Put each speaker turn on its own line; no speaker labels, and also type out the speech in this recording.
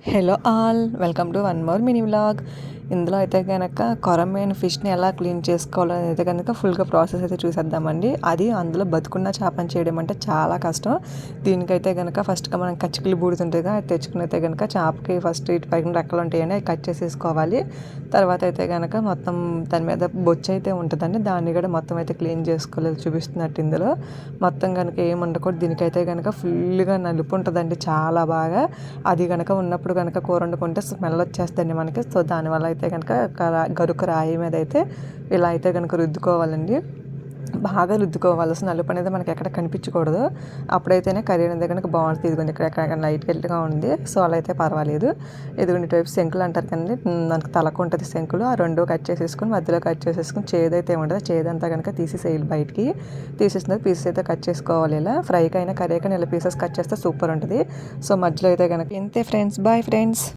hello all welcome to one more mini vlog ఇందులో అయితే కనుక కొరమైన ఫిష్ని ఎలా క్లీన్ చేసుకోవాలో అయితే కనుక ఫుల్గా ప్రాసెస్ అయితే చూసేద్దామండి అది అందులో బతుకున్న చేపని చేయడం అంటే చాలా కష్టం దీనికైతే కనుక ఫస్ట్గా మనం కచ్చికలు బూడుతుంటేగా అది తెచ్చుకునైతే కనుక చేపకి ఫస్ట్ ఇటు పైన రెక్కలు ఉంటాయని అవి కట్ చేసేసుకోవాలి తర్వాత అయితే కనుక మొత్తం దాని మీద బొచ్చు అయితే ఉంటుందండి దాన్ని కూడా మొత్తం అయితే క్లీన్ చేసుకోలేదు చూపిస్తున్నట్టు ఇందులో మొత్తం కనుక ఏం ఉండకూడదు దీనికైతే కనుక ఫుల్గా నలుపు ఉంటుందండి చాలా బాగా అది కనుక ఉన్నప్పుడు కనుక కూర వండుకుంటే స్మెల్ వచ్చేస్తుంది మనకి సో దానివల్ల అయితే అయితే కనుక గరుక రాయి మీద అయితే ఇలా అయితే కనుక రుద్దుకోవాలండి బాగా రుద్దుకోవాలి అసలు నలుపు అనేది మనకి ఎక్కడ కనిపించకూడదు అప్పుడైతేనే కర్రీ అనేది కనుక బాగుంటుంది ఇదిగోండి ఇక్కడ ఎక్కడ లైట్ గెల్ట్గా ఉంది సో అలా అయితే పర్వాలేదు ఇదిగోండి టైపు శంకులు అంటారు కానీ మనకు తలకు ఉంటుంది శంకులు ఆ రెండు కట్ చేసేసుకుని మధ్యలో కట్ చేసేసుకుని చేదైతే ఉండదు చేదంతా కనుక తీసేసేయాలి బయటికి తీసేసిన పీసెస్ అయితే కట్ చేసుకోవాలి ఇలా ఫ్రైకైనా కర్రీకైనా ఇలా పీసెస్ కట్ చేస్తే సూపర్ ఉంటుంది సో మధ్యలో అయితే కనుక ఇంతే ఫ్రెండ్స్ బాయ్ ఫ్రెండ్స్